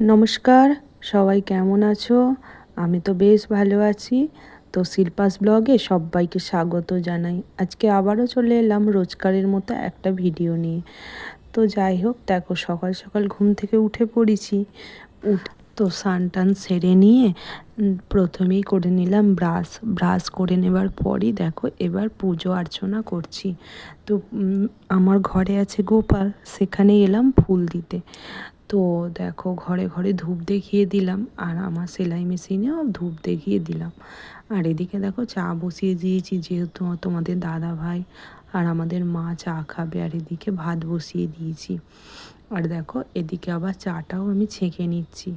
নমস্কার, সবাই কেমন আছো? আমি তো বেশ ভালো আছি। তো শিল্পাস ব্লগে সবাইকে স্বাগত জানাই। আজকে আবারও চলে এলাম রোজকারের মতো একটা ভিডিও নিয়ে। তো যাই হোক, দেখো সকাল সকাল ঘুম থেকে উঠে পড়েছি। উঠ, তো স্নান টান সেরে নিয়ে প্রথমেই করে নিলাম ব্রাশ। ব্রাশ করে নেবার পরই দেখো এবার পুজো অর্চনা করছি। তো আমার ঘরে আছে গোপাল, সেখানে এলাম ফুল দিতে। তো দেখো ঘরে ঘরে ধূপ দেখিয়ে দিলাম আর আমার সেলাই মেশিনেও ধূপ দেখিয়ে দিলাম। আর এদিকে দেখো চা বসিয়ে দিয়েছি যেহেতু তোমাদের দাদা ভাই আর আমাদের মা চা খাবে আর এদিকে ভাত বসিয়ে দিয়েছি। আর দেখো এদিকে আবার চাটাও আমি ছেঁকে নিচ্ছি।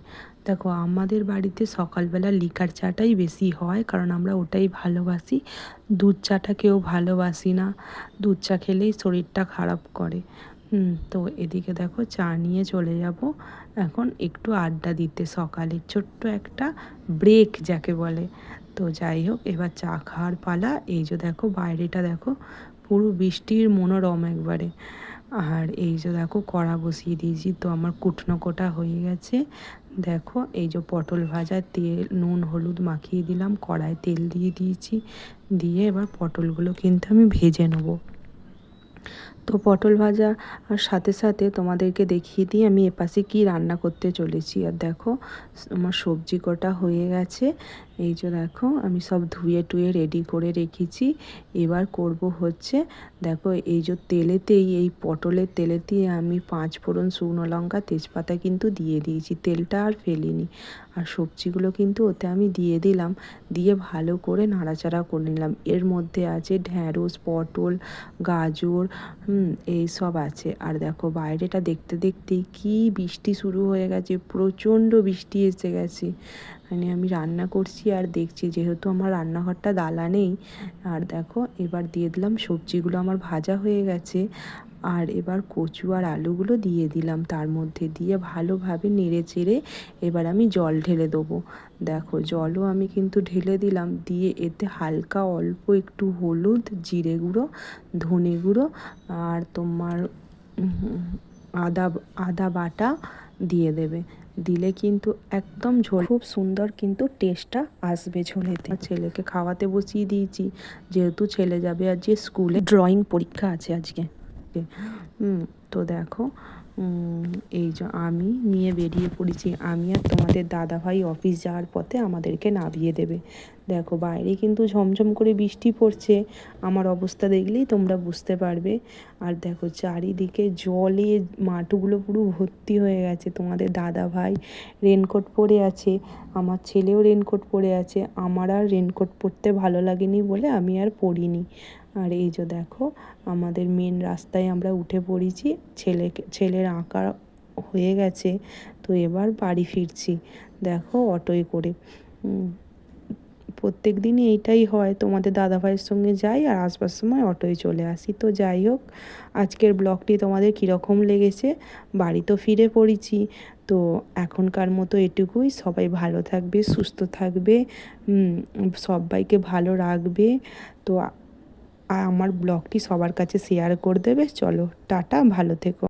দেখো আমাদের বাড়িতে সকালবেলা লিকার চাটাই বেশি হয় কারণ আমরা ওটাই ভালোবাসি। দুধ চাটা কেউ ভালোবাসি না। দুধ চা খেলেই শরীরটা খারাপ করে। তো এদিকে দেখো চা নিয়ে চলে যাব। এখন একটু আড্ডা দিতে, সকালে ছোট্ট একটা ব্রেক যাকে বলে। তো যাই হোক, এবার চা খাওয়ার পালা। এই যে দেখো, বাইরেটা দেখো, পুরো বৃষ্টির মনোরম একবারে। আর এই যে দেখো, কড়া বসিয়ে দিয়েছি, তো আমার কুটনো কোটা হয়ে গেছে। দেখো, এই যে পটল ভাজা, তেল, নুন, হলুদ মাখিয়ে দিলাম, কড়ায় তেল দিয়ে দিয়েছি। দিয়ে এবার পটলগুলো কিন্তু আমি ভেজে নেব। তো পটল ভাজা, আর সাথে সাথে তোমাদেরকে দেখিয়ে দিই আমি এপাশে কি রান্না করতে চলেছি। আর দেখো আমার সবজি কটা হয়ে গেছে। এই যে দেখো, আমি সব ধুয়ে টুয়ে রেডি করে রেখেছি। এবার করব হচ্ছে, দেখো, এই যে তেলেতেই, এই পটলের তেলেতেই আমি পাঁচ ফোড়ন শুকনো লঙ্কা, তেজপাতা কিন্তু দিয়ে দিয়েছি। তেলটা আর ফেলিনি। আর সবজিগুলো কিন্তু ওতে আমি দিয়ে দিলাম। দিয়ে ভালো করে নাড়াচাড়া করে নিলাম। এর মধ্যে আছে ঢ্যাঁড়স, পটল, গাজর এই সব আছে। আর দেখো বাইরেটা দেখতে দেখতে কি বৃষ্টি শুরু হয়ে গেছে, প্রচণ্ড বৃষ্টি এসে গেছে। মানে আমি রান্না করছি আর দেখছি যেহেতু আমার রান্নাঘরটা দালা নেই আর দেখো এবার দিয়ে দিলাম সবজিগুলো আমার ভাজা হয়ে গেছে। আর এবার কচু আর আলুগুলো দিয়ে দিলাম। তার মধ্যে দিয়ে ভালোভাবে নেড়ে চেড়ে এবার আমি জল ঢেলে দেবো। দেখো, জলও আমি কিন্তু ঢেলে দিলাম। দিয়ে এতে হালকা অল্প একটু হলুদ, জিরে গুঁড়ো, ধনে গুঁড়ো আর তোমার আদা আদা বাটা দিয়ে দেবে। দিলে কিন্তু একদম ঝোল, খুব সুন্দর কিন্তু টেস্টটা আসবে ঝোলেতে। ছেলেকে খাওয়াতে বসিয়ে দিয়েছি। যেহেতু ছেলে যাবে আজকে স্কুলে, ড্রয়িং পরীক্ষা আছে আজকে। হুম, তো দেখো এই যে আমি নিয়ে বেরিয়ে পড়েছি। আমি আর তোমাদের দাদাভাই অফিস যাওয়ার পথে আমাদেরকে নামিয়ে দেবে। দেখো, বাইরে কিন্তু ঝমঝম করে বৃষ্টি পড়ছে। আমার অবস্থা দেখলেই তোমরা বুঝতে পারবে। আর দেখো, চারিদিকে জলে মাঠগুলো পুরো ভর্তি হয়ে গেছে। তোমাদের দাদা ভাই রেনকোট পরে আছে, আমার ছেলেও রেনকোট পরে আছে। আমার আর রেনকোট পরতে ভালো লাগেনি বলে আমি আর পরিনি আর এই যে দেখো, আমাদের মেন রাস্তায় আমরা উঠে পড়েছি। ছেলেকে, ছেলের আঁকা হয়ে গেছে, তো এবার বাড়ি ফিরছি। দেখো অটোয় করে। প্রত্যেক দিনই এইটাই হয়, তোমাদের দাদাভাইয়ের সঙ্গে যাই আর আসবার সময় অটোয় চলে আসি। তো যাই হোক, আজকের ব্লগটি তোমাদের কীরকম লেগেছে? বাড়ি তো ফিরে পড়েছি। তো এখনকার মতো এটুকুই। সবাই ভালো থাকবে, সুস্থ থাকবে। সবাইকে ভালো রাখবে। তো আর আমার ব্লগটি সবার কাছে শেয়ার করে দেবে। চলো টাটা ভালো থেকো।